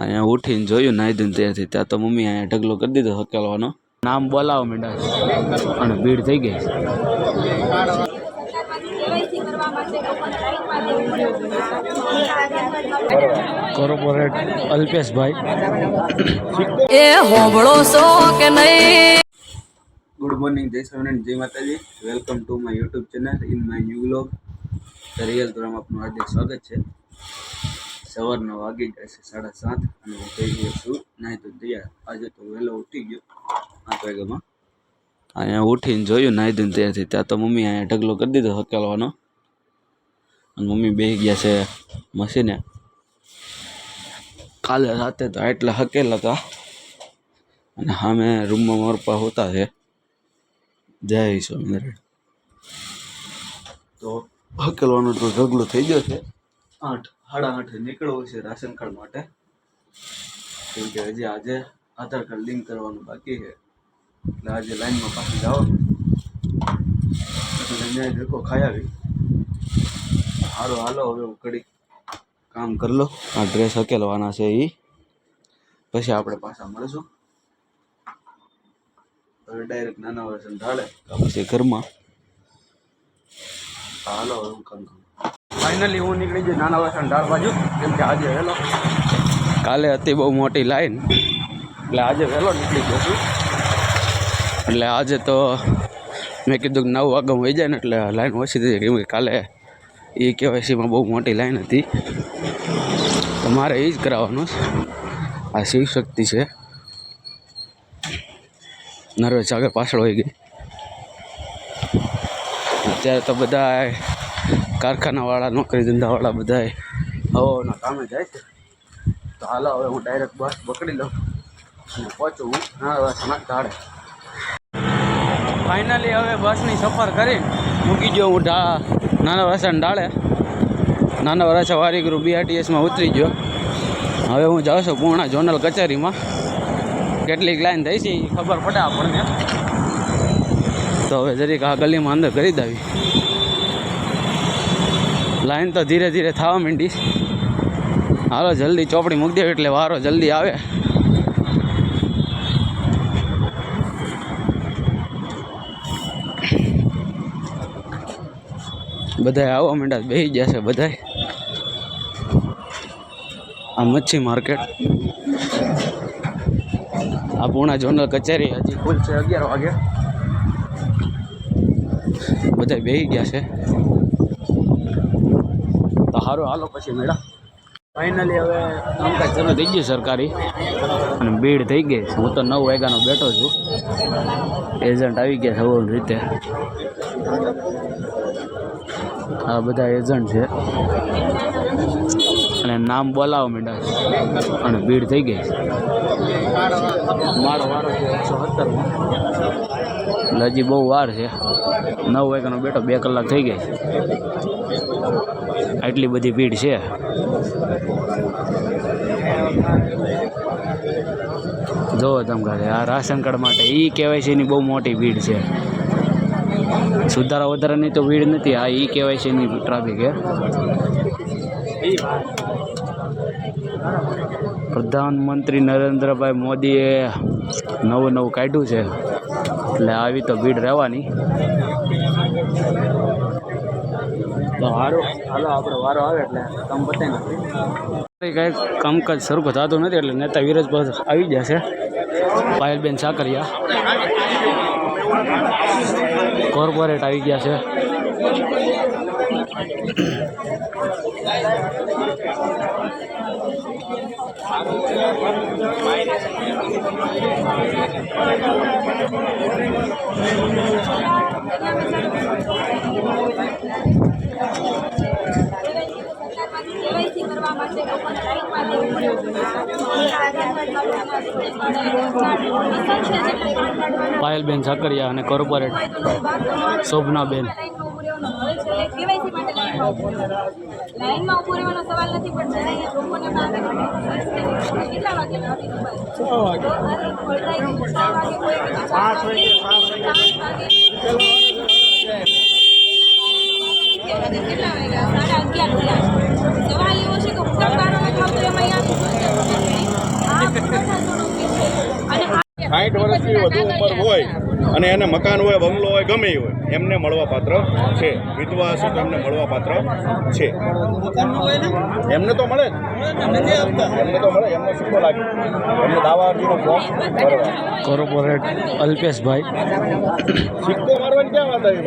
અહીંયા ઉઠીને જોયું નાઈ ધોઈને ત્યાંથી. ત્યાં તો મમ્મી અહીંયા ઢગલો કરી દીધો હકેલવાનો. નામ બોલાવો મીંડા અને ભીડ થઈ ગઈ. કોર્પોરેટ અલ્પેશભાઈ. એ હોબળો સો કે નહીં? ગુડ મોર્નિંગ જય સ્વામિનારાયણ જય Mataji. Welcome to my YouTube channel in my new vlog real તોરામાં આપનું હાર્દિક સ્વાગત છે. સવારના વાગી ગયા છે સાડા સાત અને હું થઈ ગયો છું. નાહી તો તૈયાર. આજે તો વહેલો ઉઠી ગયો આઠ વાગ્યામાં. અહીંયા ઉઠીને જોયું, નાહી ધોઈને ત્યાંથી ત્યાં તો મમ્મી અહીંયા ઢગલો કરી દીધો હકેલવાનો અને મમ્મી બેસી ગયા છે મશીને. કાલે રાતે તો એટલા હકેલા હતા. અને સામે રૂમમાં મોરપા હોતા છે. જય સ્વામિનારાયણ. તો હકેલવાનો તો ઢગલો થઈ ગયો છે. આઠ. સાડા આઠે નીકળવું છે રાશન કાર્ડ માટે. કેમ કે હજી આજે આધાર કાર્ડ લિંક કરવાનું બાકી છે. એટલે આજે લાઈનમાં પાછી જાઓ. એટલે ન્યાય ધક્કો ખાઈ આવી. સારું હાલો, હવે હું કડી કામ કરી લો આ ડ્રેસ હકેલવાના છે એ પછી આપણે પાછા મળીશું. હવે ડાયરેક્ટ નાના વર્ષ ઢાળે. પછી ઘરમાં. હાલો હું કામ કરું. ફાઇનલી હું નીકળી ગયો નાના વાસણ ઢાળ બાજુ કેમ કે આજે વહેલો. કાલે હતી બહુ મોટી લાઈન એટલે આજે વહેલો નીકળી ગયો છું. એટલે આજે તો મેં કીધું કે નવ વાગ્યા વહી જાય ને એટલે લાઈન ઓછી થઈ કેમ કે કાલે એ કેવાયસીમાં બહુ મોટી લાઈન હતી. તો મારે એ જ કરાવવાનું છે. આ શિવ શક્તિ છે. નર્વસ આગળ પાછળ હોઈ ગઈ. અત્યારે તો બધા કારખાનાવાળા, નોકરી ધંધાવાળા બધા હવાના કામે જાય છે. તો હાલો હવે હું ડાયરેક્ટ બસ પકડી લઉં અને પહોંચું હું ઢાળે ફાઇનલી હવે બસની સફર કરી. મૂકી ગયો હું ઢા નાના વાસણ ડાળે નાના વરાછા વારી ગ્રુપ બીઆરટીએસમાં ઉતરી ગયો હવે હું જાઉં છું પૂર્ણા ઝોનલ કચેરીમાં. કેટલીક લાઈન થઈ છે ખબર પડે આપણને. તો હવે જરીક આ ગલીમાં અંદર કરી દેવી લાઈન તો ધીરે ધીરે થવા માંડી. હાલો, જલ્દી ચોપડી મૂકી દેવી એટલે વારો જલ્દી આવે. બધાય આવવા માંડ્યા બેસી ગયા છે બધાય. આ મચ્છી માર્કેટ. આ પૂણા જોનલ કચેરી હજી ખુલ છે, અગિયાર વાગે. બધા બેસી ગયા છે. સારું હાલો પછી મેળા. ફાઇનલી હવે કામકાજ શરૂ થઈ ગયું સરકારી. અને ભીડ થઈ ગઈ. હું તો નવ વાગ્યાનો બેઠો છું. એજન્ટ આવી ગયા સૌની રીતે. આ બધા એજન્ટ છે. અને નામ બોલાવો મેડમ. અને ભીડ થઈ ગઈ. મારો વારો છે એકસો સત્તરમાં એટલે હજી બહુ વાર છે. નવ વાગ્યાનો બેઠો, બે કલાક થઈ ગઈ. આટલી બધી ભીડ છે. જોવો તમ કાલે આ રાશન કાર્ડ માટે એ કેવાયસીની બહુ મોટી ભીડ છે. સુધારા વધારાની તો ભીડ નથી, આ ઈ કેવાયસીની ટ્રાફિક છે પ્રધાનમંત્રી નરેન્દ્રભાઈ મોદીએ નવું નવું કાઢ્યું છે. એટલે આવી તો ભીડ રહેવાની. તો હાલો આપણો વારો આવે એટલે કામ કાંઈ કામકાજ સરખું થતું નથી એટલે નેતા વિરજ બસ આવી જશે પાયલબેન સાકરિયા. કોર્પોરેટ આવી ગયા છે. પાયલબેન ઝાકરિયા અને કોર્પોરેટ શોભનાબેન. કેવાયસી માટે લાઈનમાં ઉભું રહેવાનું. લાઈનમાં ઉભું રહેવાનો સવાલ નથી પણ જ્યારે અહીંયા લોકોને બહાર કેટલા વાગે છ? વાગે કોઈ વાગે પાંચ વાગે કેટલા વાગ્યા સાડા અગિયાર થયા સવાલ એવો છે કે ઉત્તર બારોમાં ખાવ તો એમાં અહીંયા સાઠ વર્ષથી વધુ ઉંમર હોય અને એને મકાન હોય બંગલો હોય ગમે એ હોય એમને મળવા પાત્ર છે. વિધવા હશે તો એમને મળવા પાત્ર છે. એમને તો મળે જ. એમને તો મળે એમને શું લાગે. એમને દાવા અરજીનો ફોર્મ ભરવા કોર્પોરેટ અલ્પેશભાઈ. સિક્કો મારવાની ક્યાં વાત આવી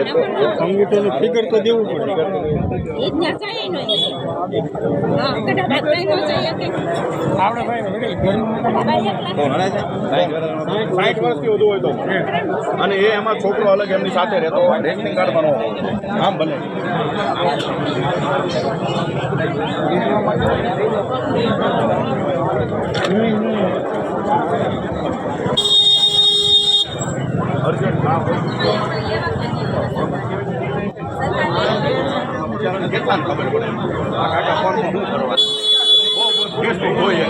એ તો અંગૂઠોનું ફિગર તો દેવું પડે. સાઠ વર્ષથી વધુ હોય તો અને એ એમાં છોકરો અલગ એમની સાથે રહેતો હોય, રેશનિંગ કાર્ડ આમ બને. કામ બિચારાને કેટલા ખબર પડે આ કાકા ફોનમાં શું કરવાનું બહુ બહુ ફેસબુક હોય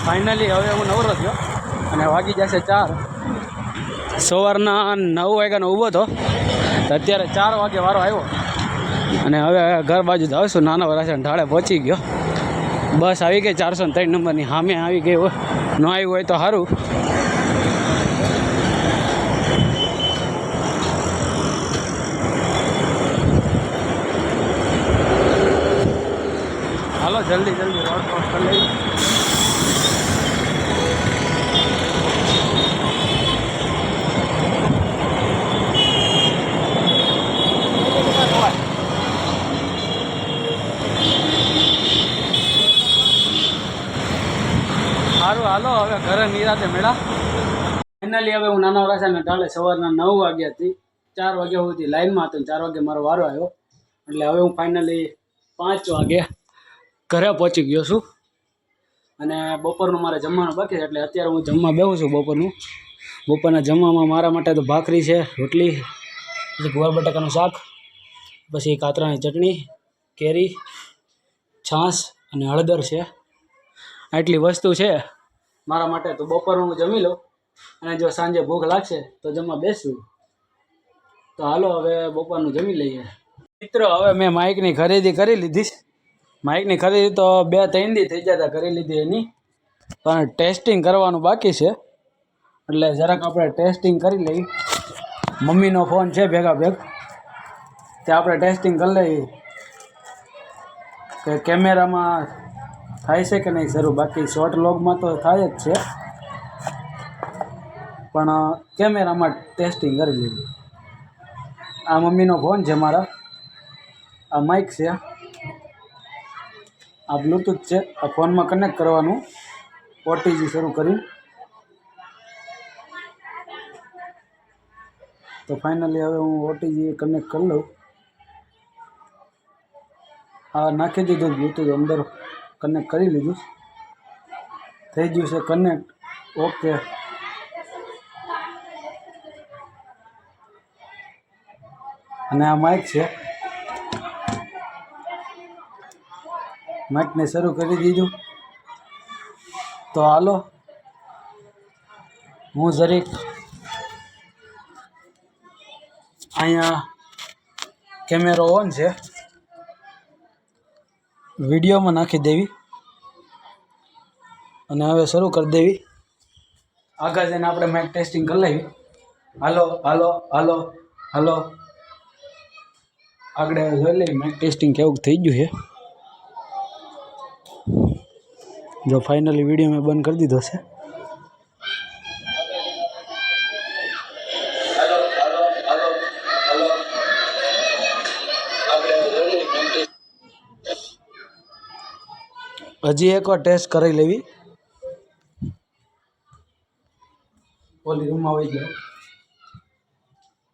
ફાઇનલી હવે હું નવરો થયો અને વાગી જશે ચાર. સવારના નવ વાગ્યાનો ઊભો હતો. તો અત્યારે ચાર વાગે વારો આવ્યો. અને હવે ઘર બાજુ જ આવશું નાના વરાછા ઢાળે પહોંચી ગયો. બસ આવી ગઈ ચારસો ત્રણ નંબરની. સામે આવી ગઈ હોય. ન આવ્યું હોય તો સારું હાલો, જલ્દી જલ્દી રોડ ક્રોસ કરી લઈએ સારું હાલો નિરાતે મેળા. ફાઇનલી હવે હું નાના વરાસાને ટાળે સવારના નવ વાગ્યાથી ચાર વાગ્યા સુધી લાઇનમાં હતો ચાર વાગે મારો વારો આવ્યો. એટલે હવે હું ફાઇનલી પાંચ વાગે ઘરે પહોંચી ગયો છું. અને બપોરનું મારે જમવાનું બાકી છે, એટલે અત્યારે હું જમવા બેહું છું બપોરનું. બપોરના જમવામાં મારા માટે તો ભાખરી છે, રોટલી, પછી ગુવાર બટાકાનું શાક, પછી કાતરાની ચટણી, કેરી, છાશ અને હળદર છે. આટલી વસ્તુ છે. મારા માટે તો બપોરનું હું જમી લઉં અને જો સાંજે ભૂખ લાગશે તો જમવા બેસું. તો હાલો હવે બપોરનું જમી લઈએ. મિત્રો, હવે મેં માઇકની ખરીદી કરી લીધી. માઇકની ખરીદી તો બે ત્રણ દી થઈ જતા કરી લીધી એની. પણ ટેસ્ટિંગ કરવાનું બાકી છે. એટલે જરાક આપણે ટેસ્ટિંગ કરી લઈએ. મમ્મીનો ફોન છે ભેગા ભેગ. તે આપણે ટેસ્ટિંગ કરી લઈએ. કે કેમેરામાં થાય છે કે નહીં શરૂ બાકી શોર્ટ લોગમાં તો થાય જ છે. પણ કેમેરામાં ટેસ્ટિંગ કરી લીધું. આ મમ્મીનો ફોન છે મારા. આ માઇક છે. આ બ્લૂટૂથ છે. આ ફોનમાં કનેક્ટ કરવાનું. ઓટીજી શરૂ કરી. તો ફાઇનલી હવે હું ઓટીજી કનેક્ટ કરી લઉં. હા, નાખી દીધું બ્લૂટૂથ અંદર. કનેક્ટ કરી લીધું થઈ ગયું છે કનેક્ટ ઓકે અને આ માઇક છે. માઇકને શરૂ કરી દીધું તો હાલો. હું જરીક અહીંયા કેમેરો ઓન છે. વિડીયોમાં નાખી દેવી. અને હવે શરૂ કરી દેવી. આગળ જઈને આપણે માઇક ટેસ્ટિંગ કરી લેવી હાલો હાલો હાલો હાલો. આગળ જોઈ લઈએ માઇક ટેસ્ટિંગ કેવું થઈ ગયું છે. જો ફાઇનલી વીડિયો મેં બંધ કરી દીધો છે. હજી એકવાર ટેસ્ટ કરી લેવી. ઓલી રૂમમાં આવી ગયો.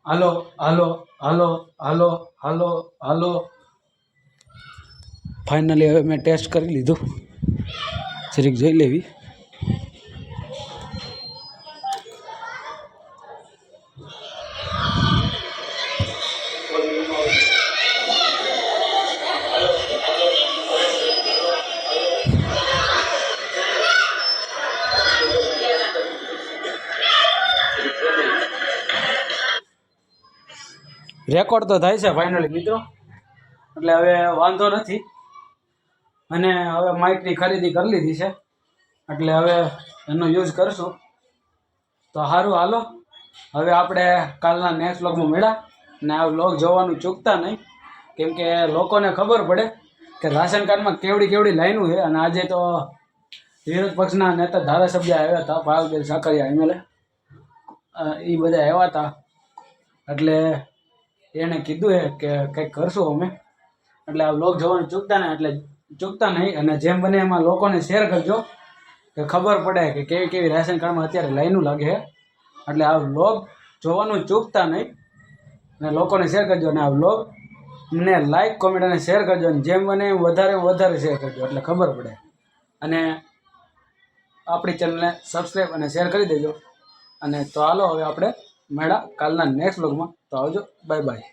હાલો હાલો હાલો હાલો હાલો હાલો. ફાઇનલી હવે મેં ટેસ્ટ કરી લીધું. જરીક જોઈ લેવી. રેકોર્ડ તો થાય છે ફાઇનલી મિત્રો. એટલે હવે વાંધો નથી. અને હવે માઇકની ખરીદી કરી લીધી છે. એટલે હવે એનો યુઝ કરશું. તો સારું હાલો. હવે આપણે કાલના નેક્સ્ટ વ્લોગમાં મળ્યા. ને આ વ્લોગ જોવાનું ચૂકતા નહીં. કેમ કે લોકોને ખબર પડે કે રાશન કાર્ડમાં કેવડી કેવડી લાઈનું છે. અને આજે તો વિરોધ પક્ષના નેતા ધારાસભ્ય આવ્યા હતા, પાલબેન સાકરિયા એમએલએ એ. બધા આવ્યા હતા. એટલે એણે કીધું છે કે કંઈક કરશું અમે. એટલે આ બ્લોગ જોવાનું ચૂકતા નહીં એટલે ચૂકતા નહીં, અને જેમ બને એમાં લોકોને શેર કરજો, કે ખબર પડે કે કેવી કેવી રાશન કાર્ડમાં અત્યારે લાઈનું લાગે છે. એટલે આ બ્લોગ જોવાનું ચૂકતા નહીં, અને લોકોને શેર કરજો, અને આ બ્લોગ મને લાઈક કોમેન્ટ અને શેર કરજો, અને જેમ બને એમ વધારે વધારે શેર કરજો, એટલે ખબર પડે. અને આપણી ચેનલને સબસ્ક્રાઈબ અને શેર કરી દેજો. અને તો હાલો, હવે આપણે મળ્યા કાલના નેક્સ્ટ વ્લોગમાં તો આવજો. Bye bye